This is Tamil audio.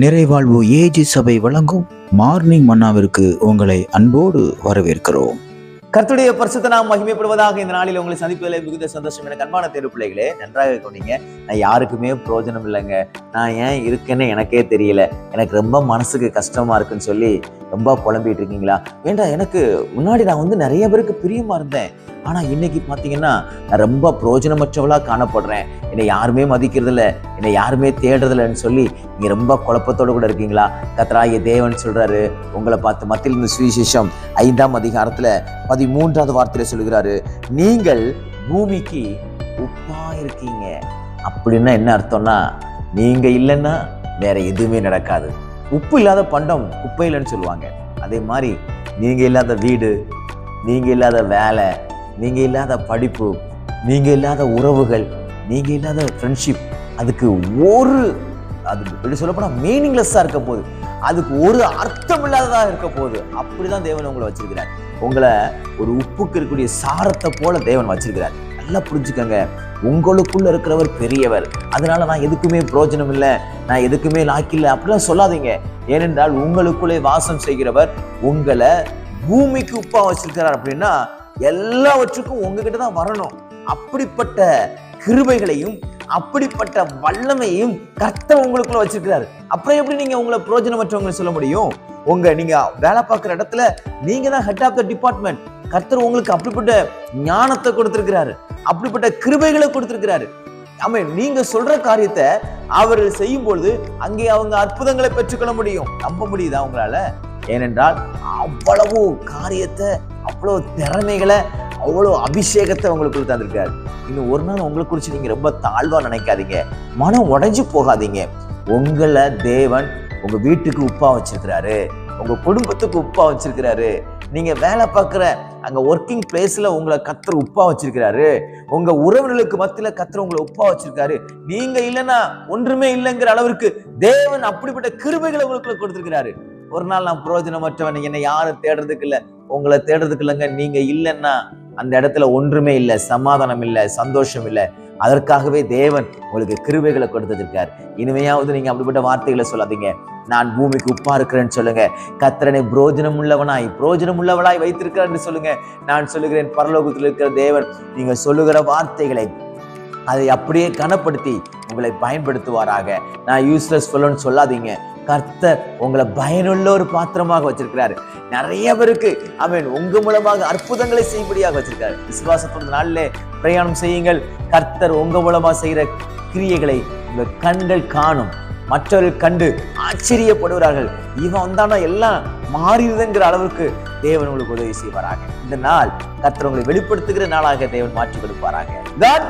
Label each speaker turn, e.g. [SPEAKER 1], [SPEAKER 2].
[SPEAKER 1] நிறைவாழ்வு ஏஜி சபை வழங்கும் மார்னிங் மன்னாவிற்கு உங்களை அன்போடு வரவேற்கிறோம்.
[SPEAKER 2] கர்த்துடைய பரிசுத்த நாம் மகிமைப்படுவதாக இந்த நாளில் உங்களை சந்திப்பதில் மிகுந்த சந்தோஷம். எனக்கு அன்பான தெரு பிள்ளைகளே நன்றாக கொண்டீங்க நான் யாருக்குமே பிரயோஜனம் இல்லைங்க. நான் ஏன் இருக்கேன்னு எனக்கே தெரியல. எனக்கு ரொம்ப மனசுக்கு கஷ்டமா இருக்குன்னு சொல்லி ரொம்ப புலம்பிட்டு இருக்கீங்களா? ஏண்டா எனக்கு முன்னாடி நான் வந்து நிறைய பேருக்கு பிரியமா இருந்தேன். ஆனா இன்னைக்கு பாத்தீங்கன்னா நான் ரொம்ப பிரயோஜனமற்றவளா காணப்படுறேன். என்னை யாருமே மதிக்கிறதில்ல. என்னை யாருமே தேடுறதில்லன்னு சொல்லி நீங்க ரொம்ப குழப்பத்தோட கூட இருக்கீங்களா? கத்ராய தேவன் சொல்றாரு. உங்களை பார்த்து மத்தியில் சுவிசேஷம் ஐந்தாம் அதிகாரத்துல பதிமூன்றாவது வார்த்தையில சொல்லுகிறாரு. நீங்கள் பூமிக்கு உப்பா இருக்கீங்க. அப்படின்னா என்ன அர்த்தம்னா நீங்க இல்லைன்னா வேற எதுவுமே நடக்காது. உப்பு இல்லாத பண்டம் குப்பையிலன்னு சொல்லுவாங்க. அதே மாதிரி நீங்கள் இல்லாத வீடு நீங்கள் இல்லாத வேலை நீங்கள் இல்லாத படிப்பு நீங்கள் இல்லாத உறவுகள் நீங்கள் இல்லாத ஃப்ரெண்ட்ஷிப் அதுக்கு ஒரு அது எப்படி சொல்லப்போனால் மீனிங்லெஸ்ஸாக இருக்க போகுது. அதுக்கு ஒரு அர்த்தம் இல்லாததாக இருக்க போகுது. அப்படிதான் தேவன் உங்களை வச்சிருக்கிறார். உங்களை ஒரு உப்புக்கு இருக்கக்கூடிய சாரத்தை போல தேவன் வச்சிருக்கிறார். நல்லா புரிஞ்சுக்கங்க. உங்களுக்குள்ள இருக்கிறவர் பெரியவர். அதனால நான் எதுக்குமே பிரயோஜனம் இல்லை நான் எதுக்குமே லாக்கில்லை அப்படிலாம் சொல்லாதீங்க. ஏனென்றால் உங்களுக்குள்ளே வாசம் செய்கிறவர் உங்களை பூமிக்கு உப்பா வச்சிருக்கிறார் அப்படின்னா எல்லாவற்றுக்கும் உங்ககிட்ட தான் வரணும். அப்படிப்பட்ட கிருபைகளையும் அப்படிப்பட்ட வல்லமையும் கர்த்தர் உங்களுக்குள்ள வச்சிருக்கிறாரு. அப்புறம் எப்படி நீங்க உங்களை பிரயோஜனமற்றவங்க சொல்ல முடியும்? உங்க நீங்க வேலை பார்க்குற இடத்துல நீங்க தான் ஹெட் ஆஃப் த டிபார்ட்மெண்ட் கர்த்தர் உங்களுக்கு அப்படிப்பட்ட ஞானத்தை கொடுத்திருக்கிறாரு. அப்படிப்பட்ட கிருபைகளை கொடுத்திருக்கிறாரு. ஆமா நீங்க சொல்ற காரியத்தை அவர் செய்யும் பொழுது அங்கே அவங்க அற்புதங்களை பெற்றுக்கொள்ள முடியும். நம்ப முடியுதா உங்களால? ஏனென்றால் அவ்வளவு காரியத்தை அவ்வளவு திறமைகளை அவ்வளோ அபிஷேகத்தை உங்களுக்குள்ள தந்திருக்காரு. இன்னும் ஒரு நாள் உங்களை குறித்து நீங்க ரொம்ப தாழ்வா நினைக்காதீங்க. மனம் உடைஞ்சு போகாதீங்க. உங்களை தேவன் உங்க வீட்டுக்கு உப்பா வச்சிருக்கிறாரு. உங்க குடும்பத்துக்கு உப்பா வச்சிருக்கிறாரு. நீங்கள் வேலை பார்க்குற அங்கே ஒர்க்கிங் பிளேஸில் உங்களை கத்தர் உப்பாக வச்சிருக்கிறாரு. உங்கள் உறவினர்களுக்கு மத்தியில் கத்தர் உங்களை உப்பாக வச்சிருக்காரு. நீங்கள் இல்லைன்னா ஒன்றுமே இல்லைங்கிற அளவிற்கு தேவன் அப்படிப்பட்ட கிருபைகளை உங்களுக்குள்ள கொடுத்துருக்கிறாரு. ஒரு நாள் நான் பிரயோஜனமற்றவன் என்னை யாரும் தேடுறதுக்கு இல்லை. உங்களை தேடுறதுக்கு இல்லைங்க. நீங்கள் இல்லைன்னா அந்த இடத்துல ஒன்றுமே இல்லை சமாதானம் இல்லை சந்தோஷம் இல்லை. அதற்காகவே தேவன் உங்களுக்கு கிருபைகளை கொடுத்துருக்கார். இனிமையாவது நீங்கள் அப்படிப்பட்ட வார்த்தைகளை சொல்லாதீங்க. நான் பூமிக்கு உப்பா இருக்கிறேன்னு சொல்லுங்க. கத்திரனை புரோஜனம் உள்ளவனாய் புரோஜனம் உள்ளவனாய் வைத்திருக்கிறான்னு சொல்லுங்க. நான் சொல்லுகிறேன் பரலோகத்தில் இருக்கிற தேவன் நீங்க சொல்லுகிற வார்த்தைகளை அதை அப்படியே கனப்படுத்தி உங்களை பயன்படுத்துவாராக. நான் யூஸ்லெஸ் ஃபெல்லோன்னு சொல்லாதீங்க. கர்த்தர் உங்களை பயனுள்ள ஒரு பாத்திரமாக வச்சிருக்கிறாரு. நிறைய பேருக்கு அவன் உங்க மூலமாக அற்புதங்களை செய்யும்படியாக வச்சிருக்காரு. விசுவாசத்தோட நாளிலே பிரயாணம் செய்யுங்கள். கர்த்தர் உங்க மூலமா செய்யற கிரியைகளை உங்க கண்கள் காணும். மற்றவர்கள் கண்டு ஆச்சரியப்படுகிறார்கள். இவன் வந்தானா எல்லாம் மாறிடுதுங்கிற அளவுக்கு தேவன் உங்களுக்கு உதவி செய்வாராக. இந்த நாள் கத்திரவங்களை வெளிப்படுத்துகிற நாளாக தேவன் மாற்றி கொடுப்பாராக. God